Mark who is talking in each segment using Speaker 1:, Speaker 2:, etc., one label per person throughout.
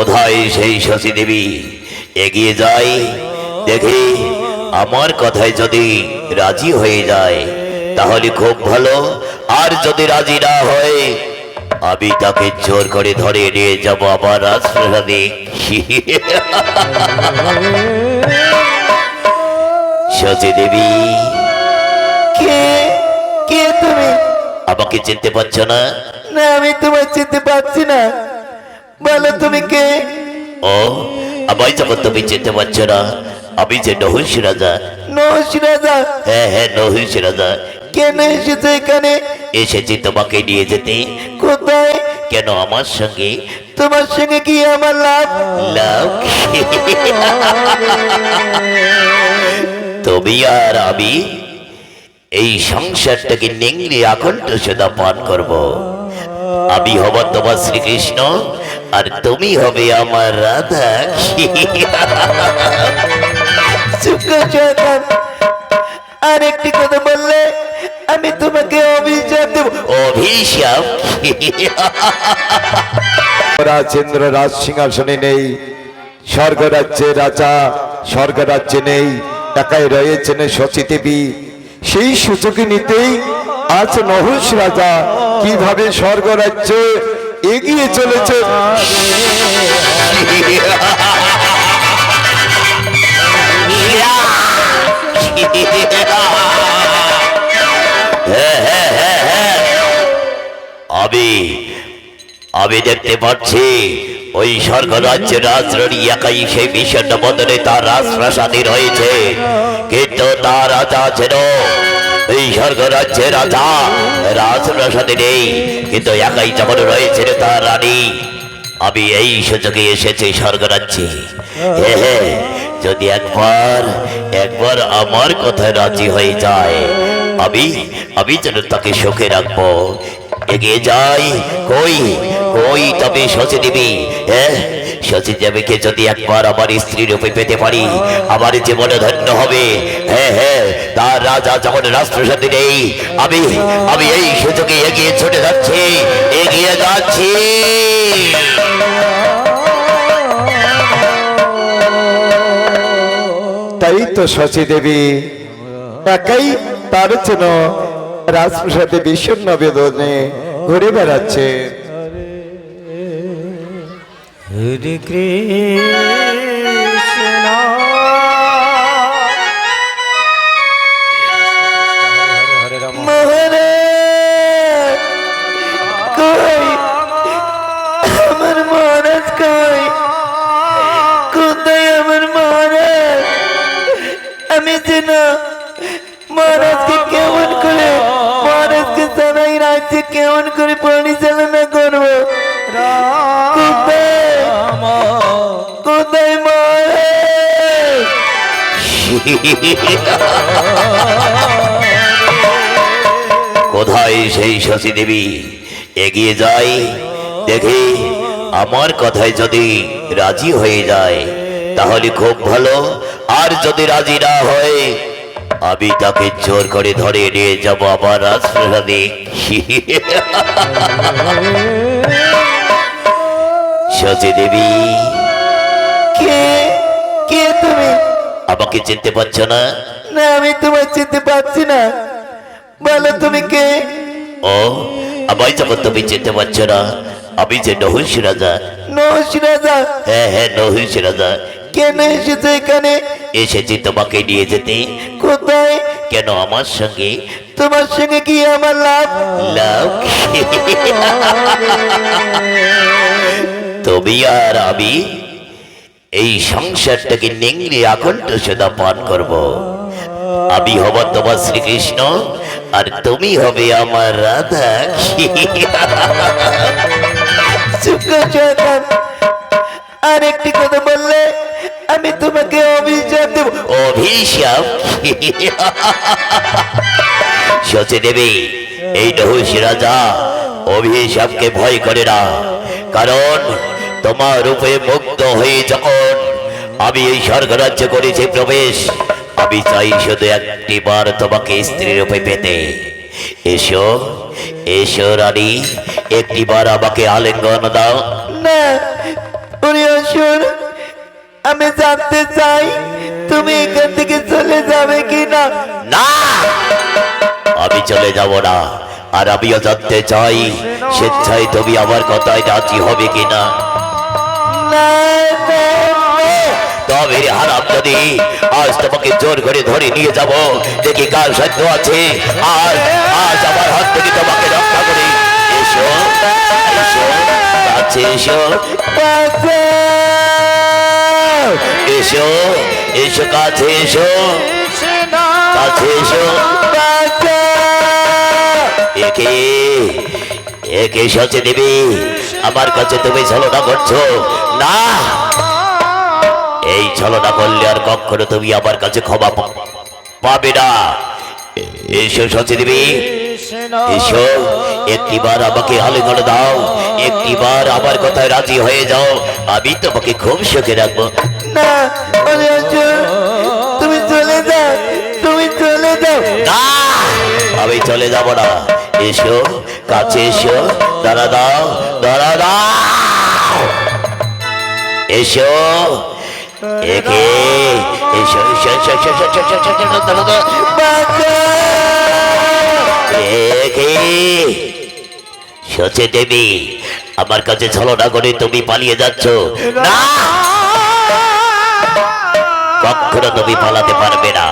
Speaker 1: কোথায় সেই শশী দেবী। এগিয়ে যাই, দেখি আমার কথায় যদি রাজি হয়ে যায়, তাহলে খুব ভালো। আর যদি রাজি না হয়, আমি তাকে জোর করে ধরে নিয়ে যাব আমার রাজপ্রাসাদে। শশী দেবী,
Speaker 2: কে? কে তুমি?
Speaker 1: আমাকে চিনতে পারছ না?
Speaker 2: না, আমি তোমার চিনতে পারছি না। বলো তুমি কে?
Speaker 1: ও আমায় যখন তুমি চিনতে পারছ না আমি যে নহুষ রাজা।
Speaker 2: নৌশ রাজা?
Speaker 1: হ্যাঁ হ্যাঁ নহুষ রাজা।
Speaker 2: কেন এসেছে এখানে?
Speaker 1: এসেছি তোমাকে নিয়ে যেতে।
Speaker 2: কোথায়?
Speaker 1: কেন আমার সঙ্গে?
Speaker 2: তোমার সঙ্গে কি আমার লাভ?
Speaker 1: লাভ? তুমি আর আমি এই সংসারটাকে নেংড়ে আকণ্ঠ সদা পান করব। আমি হব তোমার শ্রীকৃষ্ণ আর তুমি হবে আমার রাধা।
Speaker 2: আর একটি কথা বললে, আমি তোমাকে অভিশাপ দেব।
Speaker 1: অভিশাপ?
Speaker 3: রাজেন্দ্র রাজ সিংহাসনে নেই স্বর্গরাজ্যে রাজা স্বর্গরাজ্যে নেই একাই রয়েছেন শচী দেবী সেই সুযোগে নিতেই আজ নহুষ রাজা কীভাবে স্বর্গরাজ্যে এগিয়ে চলেছে?
Speaker 1: আমি আমি দেখতে পাচ্ছি, ওই স্বর্গ রাজ্যের রাজরানী একাই সেই বিষণ্ণ বদলে তার রাজপ্রাসাদে রয়েছে। কিন্তু তার রাজা ছিল এই স্বর্গ রাজ্যের রাজা, রাজপ্রাসাদে নেই, কিন্তু একাই যেমন রয়েছে তার রানী। আমি এই সুযোগে এসেছি স্বর্গরাজ্যে। যদি একবার একবার আমার কথায় রাজি হয়ে যায়, আমি আমি যেন তাকে সুখে রাখব। এগিয়ে যাই। কই? কই তবে শচী দেবী? হ্যাঁ? শচী দেবীকে যদি একবার আমার স্ত্রী রূপে পেতে পারি, আমার জীবনে ধন্য হবে। হ্যাঁ হ্যাঁ তার রাজা যখন রাজপ্রসাদে নেই, আমি আমি এই সুযোগে এগিয়ে ছুটে যাচ্ছি, এগিয়ে যাচ্ছি।
Speaker 3: তাই তো শচী দেবী, একাই তার জন্য রাজপ্রসাদে বিষণ্ণ বেদনে ঘুরে বেড়াচ্ছে।
Speaker 2: হরে কৃষ্ণ। কেমন করে পরিচালনা করব। কোথায়? কোথায়
Speaker 1: সেই শশী দেবী? এগিয়ে যাই, দেখি আমার কথায় যদি রাজি হয়ে যায়, তাহলে খুব ভালো। আর যদি রাজি না হয় আমি তাকে জোর করে ধরে নিয়ে যাব আমার রাজপ্রাসাদে শশী দেবী
Speaker 2: কে? কে তুমি?
Speaker 1: আমাকে চিনতে পারছ না?
Speaker 2: না আমি তোমার চিনতে পারছি না। বলো তুমি কে?
Speaker 1: ও আমায় যখন তুমি চিনতে পারছ না আমি যে নহুষ রাজা
Speaker 2: নৌশ রাজা
Speaker 1: হ্যাঁ হ্যাঁ নহুষ রাজা
Speaker 2: কেন এসেছ এখানে?
Speaker 1: এসেছি তোমাকে নিয়ে যেতে।
Speaker 2: কোথায়?
Speaker 1: কেন আমার সঙ্গে?
Speaker 2: তোমার সঙ্গে কি আমার লাভ?
Speaker 1: লাভ? তুমি আর আমি এই সংসারটাকে নেংড়ে আকণ্ঠ সদা পান করব। আমি হব তোমার শ্রীকৃষ্ণ আর তুমি হবে আমার রাধা।
Speaker 2: চুপ কর আর একটি কথা বললে? আমি তোমাকে অভিশাপ দেব।
Speaker 1: অভিশাপ? সচে দেবে এই নহুষ রাজা। অভিশাপকে ভয় করে না। কারণ তোমার রূপে মুক্ত হয়ে যখন আমি এই স্বর্গরাজ্যে করেছি প্রবেশ, আমি চাই শুধু একটি বার তোমাকে স্ত্রী রূপে পেতে। এসো এসো রানী, একটি বার আমাকে আলিঙ্গন দাও।
Speaker 2: না আমি জানতে চাই তুমি এখান থেকে চলে যাবে কি না!
Speaker 1: না আমি চলে যাব না। আর আমিও জানতে চাই স্বেচ্ছায় তুমি আমার কথায় রাজি হবে কিনা। তবে হারাম যদি আজ তোমাকে জোর করে ধরে নিয়ে যাব। দেখি কার সত্য আছে। আর আজ আমার হাত থেকে তোমাকে রক্ষা করে। এসো এসো কাছে এসো।
Speaker 2: বাঁচাও!
Speaker 1: এসো এসো কাছে এসো। কাছে এসো। একে একে সচে দেবী আমার কাছে তুমি ছলনা করছ। না! এই ছলনা করলে আর কখনো তুমি আমার কাছে ক্ষমা পাবে না। এসো সচে দেবী এসো, একটিবার আমাকে আলিঙ্গন দাও। একটিবার আমার কথায় রাজি হয়ে যাও। আমি তোমাকে খুব সুখে রাখব।
Speaker 2: না
Speaker 1: আমি চলে যাব না এসো কাছে এসো দাঁড়া দাও দাঁড়া দাও এসো একে এসো এসো এসো এসো এসো এসো এসো এসো, দাঁড়া দাও! একে সচে দেবী আমার কাছে ছলনা করে তুমি পালিয়ে যাচ্ছ না কখনো তুমি পালাতে পারবে না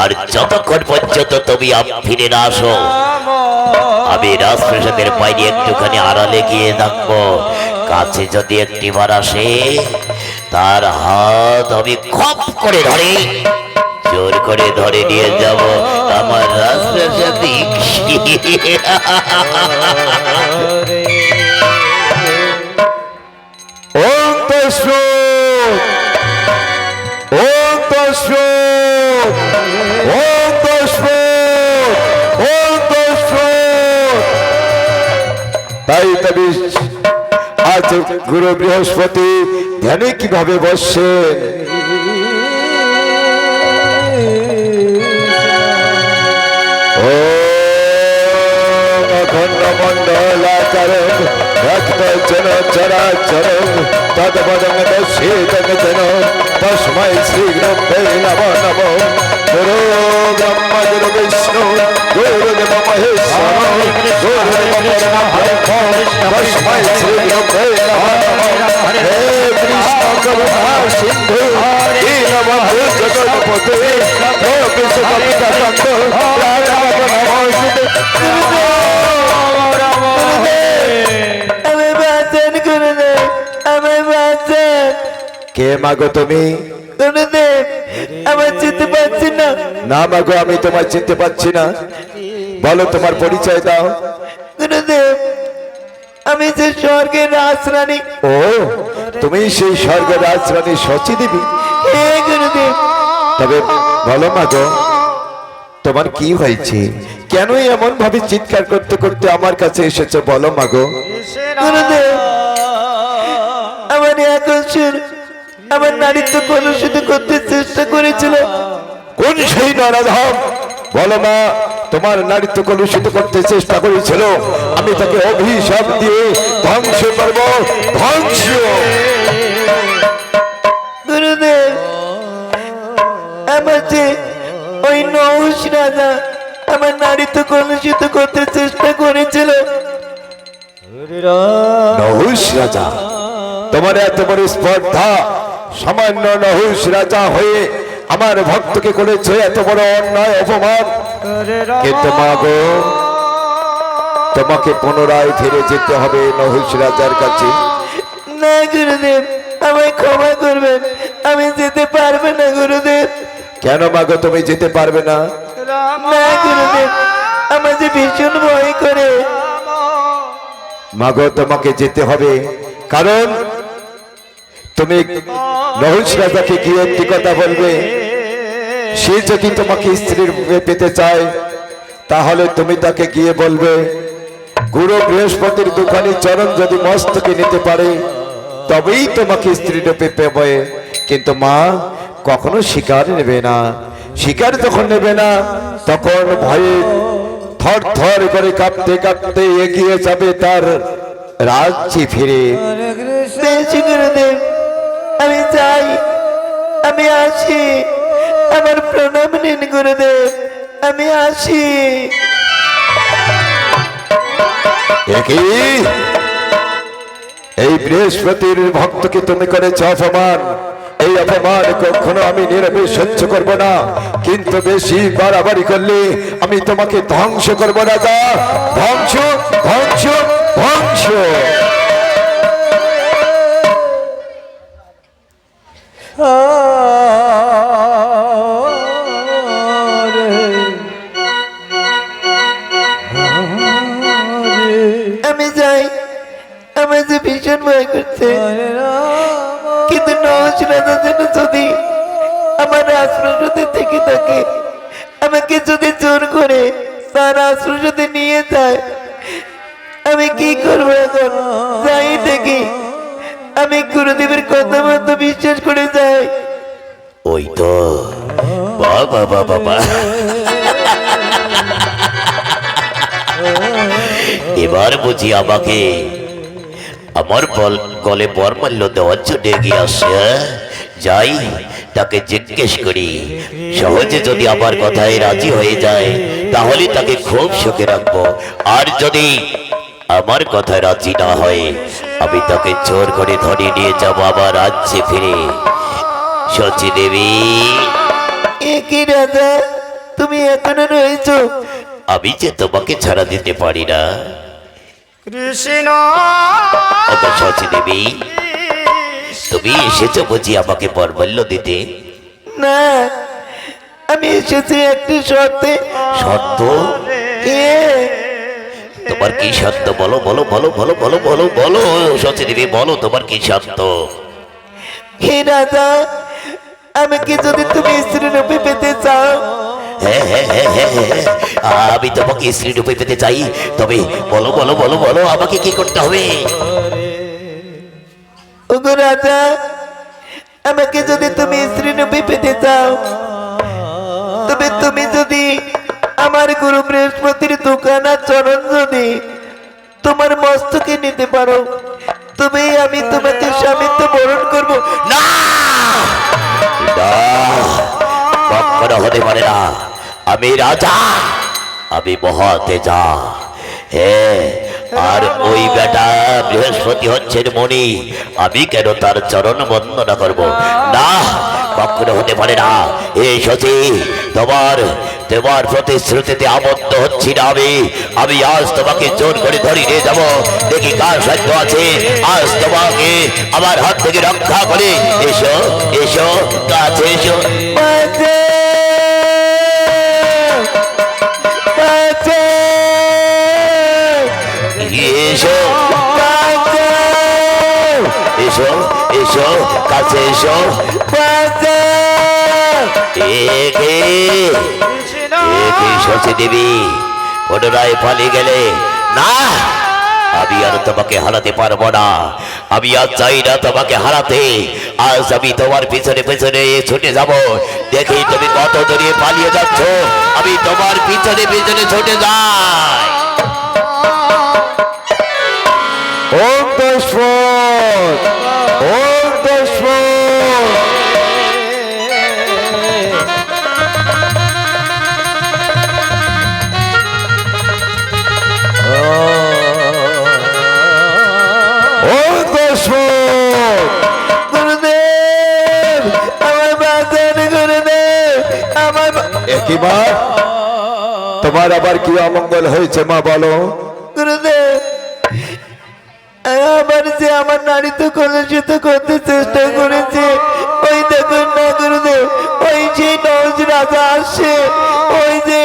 Speaker 1: আর যতক্ষণ পর্যন্ত তুমি ফিরে না আসো, আমি রাজপ্রাসাদের বাইরে একটুখানি আড়ালে গিয়ে থাকব। কাছে যদি একটিবার আসে, তার হাত আমি খপ করে ধরে, জোর করে ধরে নিয়ে যাব আমার রাজপ্রাসাদে।
Speaker 3: তাই তবে আজ গুরু বৃহস্পতি ধ্যানে কীভাবে বসছেন মণ্ডলাচরণ, রক্ত জন জন তস্मै শ্রী নমো নমো। गुरु ब्रह्म गुरु विष्णु गुरु देव महेश्वर गुरु देव नमः तस्मै श्री गुरुभ्ये नमः हे कृष्ण करुणा सिंधु दीनबन्धु जगत्पते हे
Speaker 2: कृष्ण कविता कंदो राघव नमोस्तुते
Speaker 3: কে মাগো তুমি
Speaker 2: গুরুদেব আমার চিত্ত না
Speaker 3: মাগো আমি তোমার চিনতে পারছি না। বলো তোমার পরিচয় দাও।
Speaker 2: গুরুদেব আমি যে স্বর্গের রাজরানী।
Speaker 3: ও তুমি সেই স্বর্গের রাজরানী শচী দেবী।
Speaker 2: হে গুরুদেব।
Speaker 3: তবে বলো মাগো তোমার কি হয়েছে? কেন এমন ভাবে চিৎকার করতে করতে আমার কাছে এসেছ? বলো মাগো
Speaker 2: গুরুদেব আমার আকর্ষণ আমার নারীত্ব কলুষিত করতে চেষ্টা করেছিল।
Speaker 3: কোন সেই নরাধাম বলো মা তোমার নারীত্ব কলুষিত করতে চেষ্টা করেছিল। আমি তাকে অভিশাপ দিয়ে ধ্বংস করব। ধ্বংস!
Speaker 2: গুরুদেব আমার যে ওই নহুষ রাজা আমার নারীত্ব কলুষিত করতে চেষ্টা করেছিল।
Speaker 3: নহুষ রাজা তোমার এত বড় স্পর্ধা সামান্য নহুষ রাজা হয়ে আমার ভক্তকে করেছে এত বড় অন্যায় অপমান। কিন্তু মা গো তোমাকে পুনরায় ফিরে যেতে হবে নহুষ রাজার কাছে।
Speaker 2: না গুরুদেব আমায় ক্ষমা করবেন। আমি যেতে পারব না গুরুদেব।
Speaker 3: কেন মা গো তুমি যেতে পারবে না?
Speaker 2: না গুরুদেব আমার যে ভীষণ ভয় করে।
Speaker 3: মাগো তোমাকে যেতে হবে। কারণ তুমি নহুষ রাজাকে কি একটি কথা বলবে? সে যদি তোমাকে স্ত্রীর পেতে চায়, তাহলে তুমি তাকে গিয়ে বলবে, গুরু বৃহস্পতির দুখানি চরণ যদি মস্তকে নিতে পারে, তবেই তোমাকে স্ত্রী রূপে পেবে। কিন্তু মা, কখনো শিকার নেবে না। শিকার যখন নেবে না, তখন ভয়ে থর থর করে কাঁপতে কাঁপতে এগিয়ে যাবে তার রাজ্যে ফিরে।
Speaker 2: আমি যাই আমি আসি। আমার প্রণাম নিন গুরুদেব, আমি আসি।
Speaker 3: এই বৃহস্পতির ভক্তকে তুমি করেছ অপমান। এই অপমান কখনো আমি নীরবে সহ্য করব না। কিন্তু বেশি বাড়াবাড়ি করলে আমি তোমাকে ধ্বংস করব না যা ধ্বংস ধ্বংস ধ্বংস।
Speaker 2: থেকে। আমাকে যদি জোর করে তার আশ্রয় যদি নিয়ে যায়, আমি কি করব এখন? যাই দেখি। আমি গুরুদেবের কথা মতো বিশ্বাস করে যাই।
Speaker 1: ওই তো। বাবা বাবা বাবা। এবার বুঝি আমাকে আমার গলে বরমাল্য দেওয়ার জন্য এগিয়ে আসে হ্যাঁ? যাই। তাকে জিজ্ঞেস করি সহজে যদি আমার কথায় রাজি হয়ে যায় তাহলে তাকে খুব সুখে রাখব। আর যদি আমার কথায় রাজি না হয় আমি তাকে জোর করে ধরে নিয়ে যাব আবার রাজ্যে ফিরে। সচি দেবী।
Speaker 2: এ কি রাজা তুমি এখনও রয়েছো?
Speaker 1: আমি যে তোমাকে ছাড়া দিতে পারি না।
Speaker 4: কৃষ্ণ।
Speaker 1: সচি দেবী। তুমি এসেছ বুঝি আমাকে বরবল্য দিতে?
Speaker 2: না আমি এসেছি একটি শর্তে।
Speaker 1: শর্ত? তোমার কি শর্ত? বলো বলো বলো বলো বলো বলো বলো সচি দেবী বলো তোমার কি শর্ত?
Speaker 2: হে রাজা আমাকে যদি তুমি স্ত্রী রূপে পেতে চাও?
Speaker 1: হ্যাঁ হ্যাঁ হ্যাঁ হ্যাঁ হ্যাঁ আমি তোমাকে স্ত্রী রূপে পেতে চাই। তবে বলো বলো বলো বলো আমাকে কি করতে হবে?
Speaker 2: রাজা, আমাকে যদি তুমি স্ত্রী রূপে পেতে চাও, তবে তুমি যদি আমার গুরু বৃহস্পতির দোকান চরণ যদি তোমার মস্তকে নিতে পারো, তবে আমি তোমাকে স্বামীত্ব বরণ করব।
Speaker 1: না! কখনো হতে পারে না। আমি রাজা, আমি মহাতেজা। হ্যাঁ আর ওই বেটা বৃহস্পতি হচ্ছেন মণি। আমি কেন তার চরণ বন্দনা করব? না। কখনো হতে পারে না। এ সতী তোমার তোমার প্রতিশ্রুতিতে আবদ্ধ হচ্ছি না আমি। আমি আজ তোমাকে জোর করে ধরে নিয়ে যাব। দেখি কার সাধ্য আছে। আজ তোমাকে আমার হাত থেকে রক্ষা করে। এসো এসো কাছে এসো। দেবী পুনরায় পালিয়ে গেলে না আমি আর তোমাকে হারাতে পারব না। আমি আর চাই না তোমাকে হারাতে। আজ আমি তোমার পিছনে পিছনে ছুটে যাব। দেখি তুমি কত দূরে পালিয়ে যাচ্ছ। আমি তোমার পিছনে পিছনে ছুটে যাই।
Speaker 3: তোমার আবার কি অমঙ্গল হয়েছে মা বলো?
Speaker 2: গুরুদেব আমার যে আমার নারীতে কলুষিত করতে চেষ্টা করেছে। ওই দেখুন না গুরুদেব ওই যে নজ রাজা আসে ওই যে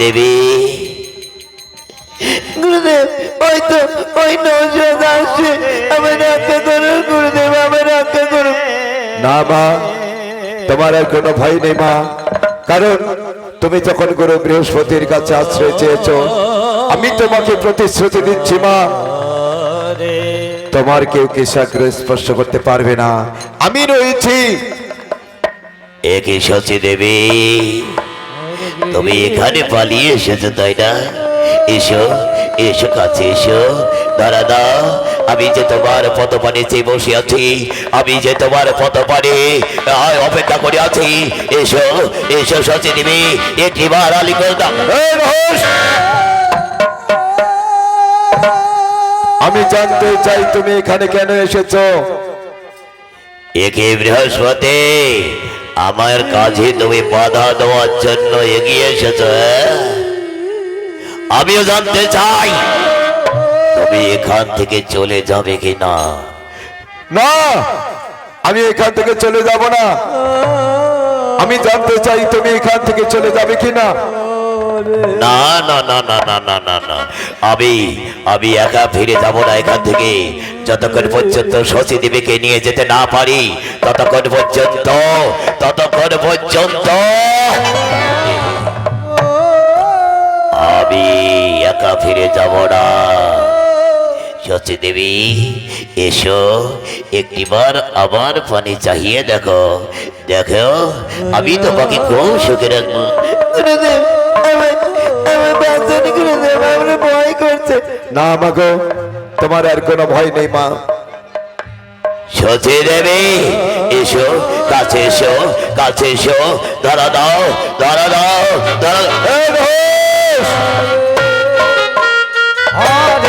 Speaker 1: দেবী?
Speaker 2: গুরুদেব ওই তো ওই নজ রাজা আসে
Speaker 3: না মা, তোমার আর কোনো ভয় নেই মা। কারণ তুমি যখন গুরু বৃহস্পতির কাছে আশ্রয় চেয়েছ, আমি তোমাকে প্রতিশ্রুতি দিচ্ছি মা। তোমার কেউ কেশাগ্র স্পর্শ করতে পারবে না। আমি রয়েছি।
Speaker 1: একে সচি দেবী তুমি এখানে পালিয়ে এসেছ, তাই না? এসো এসো কাছে এসো। দাঁড়া দাও আমি যে তোমার পদ পানে চেয়ে বসে আছি, আমি যে তোমার পদ পানে অপেক্ষা করে আছি। এসো এসো সচি দেবী একটিবার দাও।
Speaker 3: এই আমি জানতে চাই তুমি এখানে কেন এসেছ?
Speaker 1: একে বৃহস্পতি, আমার কাজে তুমি বাধা দেওয়ার জন্য এগিয়ে এসেছ হ্যাঁ? আমিও জানতে চাই তুমি এখান থেকে চলে যাবে কি না
Speaker 3: না আমি এখান থেকে চলে যাব না। আমি জানতে চাই তুমি এখান থেকে চলে যাবে কি না
Speaker 1: না না না না না না না না। আমি আমি একা ফিরে যাব না এখান থেকে। যতক্ষণ পর্যন্ত শশী দেবীকে নিয়ে যেতে না পারি ততক্ষণ পর্যন্ত ততক্ষণ পর্যন্ত ফিরে যাব না। শশী দেবী এসো একটিবার আবার পানি চাহিয়ে দেখো। দেখো আমি তোমাকে খুব সুখে রাখব।
Speaker 2: আমার আমার আমার
Speaker 3: না মাগো তোমার আর কোনো ভয় নেই মা।
Speaker 1: সচে দেবে এসো কাছে এসো কাছে এসো। ধরা দাও ধরা দাও ধরা দাও।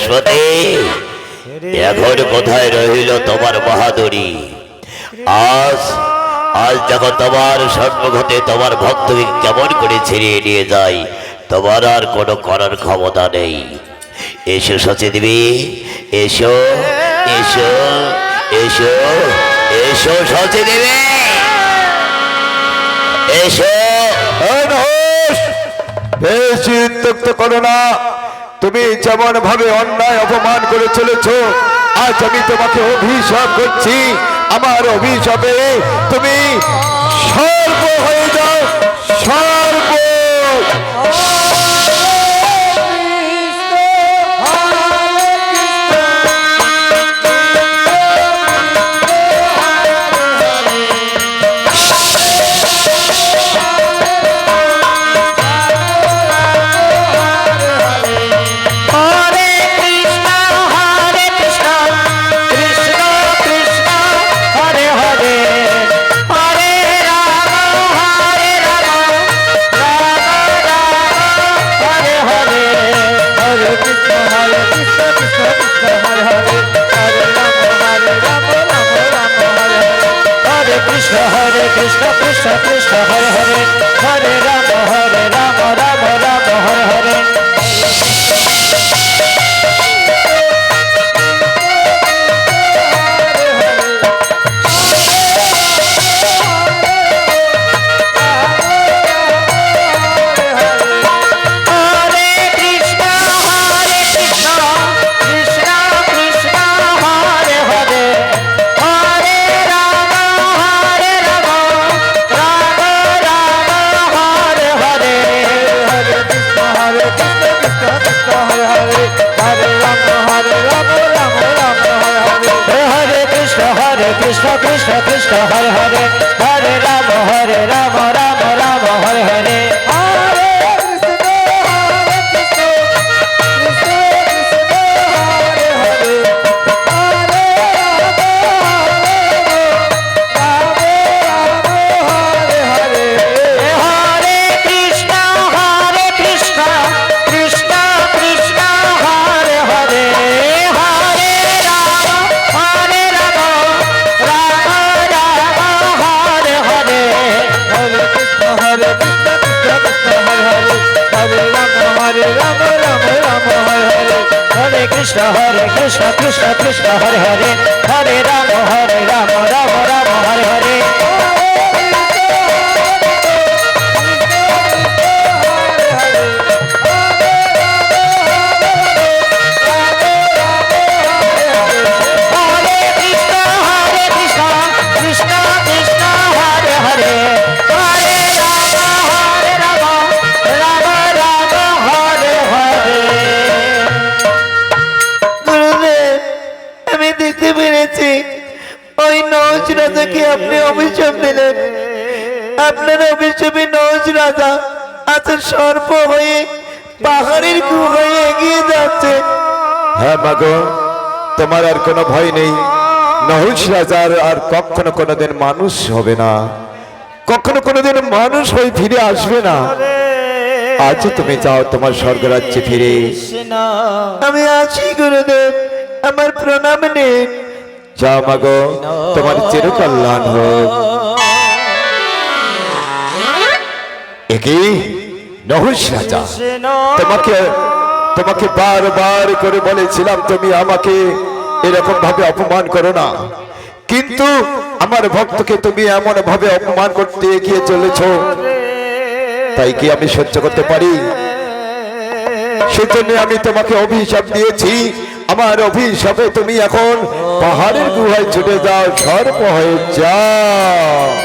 Speaker 1: বৃহস্পতি এখন কোথায় রহিল তোমার বাহাদুরি? আজ আজ দেখো তোমার সন্মুখতে তোমার ভক্তকে কেমন করে ছিড়িয়ে নিয়ে যায়, তোমার আর কোনো করার ক্ষমতা নেই। এসো সচে এসো এসো এসো এসো সচে দেবী। এসো!
Speaker 3: বেশি উত্তক্ত করো না। তুমি যেমন ভাবে অন্যায় অপমান করে চলেছ, আজ আমি তোমাকে অভিশাপ করছি। আমার অভিশাপে তুমি সর্ব হয়ে যাও, সর্ব
Speaker 2: সর্প হয়ে পাহাড়ের গুহায় এগিয়ে যাচ্ছে।
Speaker 3: হ্যাঁ মাগো তোমার আর কোনো ভয় নেই। নহুষ রাজার আর কখনো কোনোদিন মানুষ হবে না। কখনো কোনোদিন মানুষ হয়ে ফিরে আসবে না। আজ তুমি যাও তোমার স্বর্গরাজ্যে ফিরে।
Speaker 2: আমি আছি গুরুদেব। আমার প্রণাম নেই
Speaker 3: যাও মাগো তোমার চিরকল্যাণ হোক। একই নহুষ রাজা তোমাকে তোমাকে বারবার করে বলেছিলাম তুমি আমাকে এরকম ভাবে অপমান করো না। কিন্তু আমার ভক্তকে তুমি এমন ভাবে অপমান করতে এগিয়ে চলেছ, তাই কি আমি সহ্য করতে পারি? সেজন্য আমি তোমাকে অভিশাপ দিয়েছি। আমার অভিশাপে তুমি এখন পাহাড়ের গুহায় ছুটে যাও, সর্প হয়ে যাও।